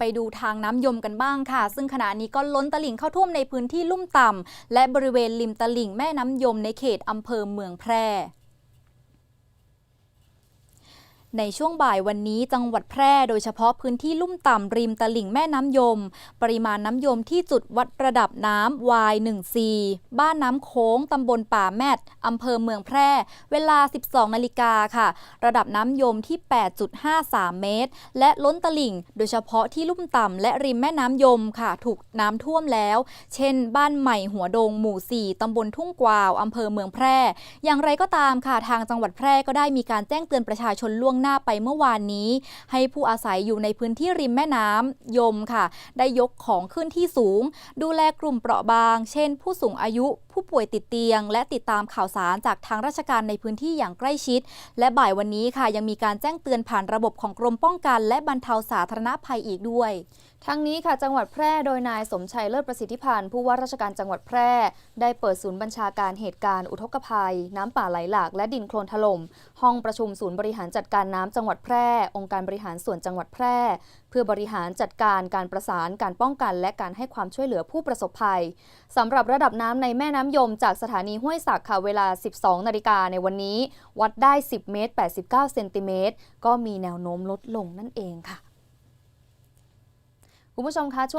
ไปดูทางน้ำยมกันบ้างค่ะ ซึ่งขณะนี้ก็ล้นตลิ่งเข้าท่วมในพื้นที่ลุ่มต่ำและบริเวณริมตลิ่งแม่น้ำยมในเขตอำเภอเมืองแพร่ ในช่วงบ่ายวันนี้จังหวัดแพร่โดยเฉพาะพื้นที่ลุ่มต่ำริมตลิ่งแม่น้ำยม ปริมาณน้ำยมที่จุดวัดระดับน้ำ Y14 บ้านน้ำโค้งตำบลป่าแมดอำเภอเมืองแพร่ เวลา 12 นาฬิกาค่ะ ระดับน้ำยมที่ 8.53 เมตร และล้นตลิ่ง โดยเฉพาะที่ลุ่มต่ำและริมแม่น้ำยมค่ะ ถูกน้ำท่วมแล้ว เช่น บ้านใหม่หัวดงหมู่ 4ตำบลทุ่งกวาวอำเภอเมืองแพร่ อย่างไรก็ตามค่ะทางจังหวัดแพร่ก็ได้มีการแจ้งเตือนประชาชนล่วงหน้าไปเมื่อวานนี้ ให้ผู้อาศัยอยู่ในพื้นที่ริมแม่น้ำยมค่ะ ได้ยกของขึ้นที่สูง ดูแลกลุ่มเปราะบาง เช่น ผู้สูงอายุ ผู้ป่วยติดเตียง และติดตามข่าวสารจากทางราชการในพื้นที่อย่างใกล้ชิด และบ่ายวันนี้ค่ะยังมีการแจ้งเตือนผ่านระบบของกรมป้องกัน และบรรเทาสาธารณภัยอีกด้วย ทั้งนี้ค่ะจังหวัดแพร่โดยนายสมชัยเลิศประสิทธิพันธ์ผู้ว่าราชการจังหวัดแพร่ ได้เปิดศูนย์บัญชาการเหตุการณ์อุทกภัย น้ำป่าไหลหลากและดินโคลนถล่มห้องประชุมศูนย์บริหารจัดการน้ำจังหวัดแพร่ องค์การบริหารส่วนจังหวัดแพร่ เพื่อบริหารจัดการการประสานการป้องกัน และการให้ความช่วยเหลือผู้ประสบภัยสำหรับระดับน้ำในแม่น้ำยมจากสถานีห้วยสักค่ะเวลา 12 นาฬิกาในวันนี้ วัดได้ 10 เมตร 89 เซนติเมตรก็มีแนวโน้มลดลงนั่นเองค่ะ คุณผู้ชมคะช่วงนี้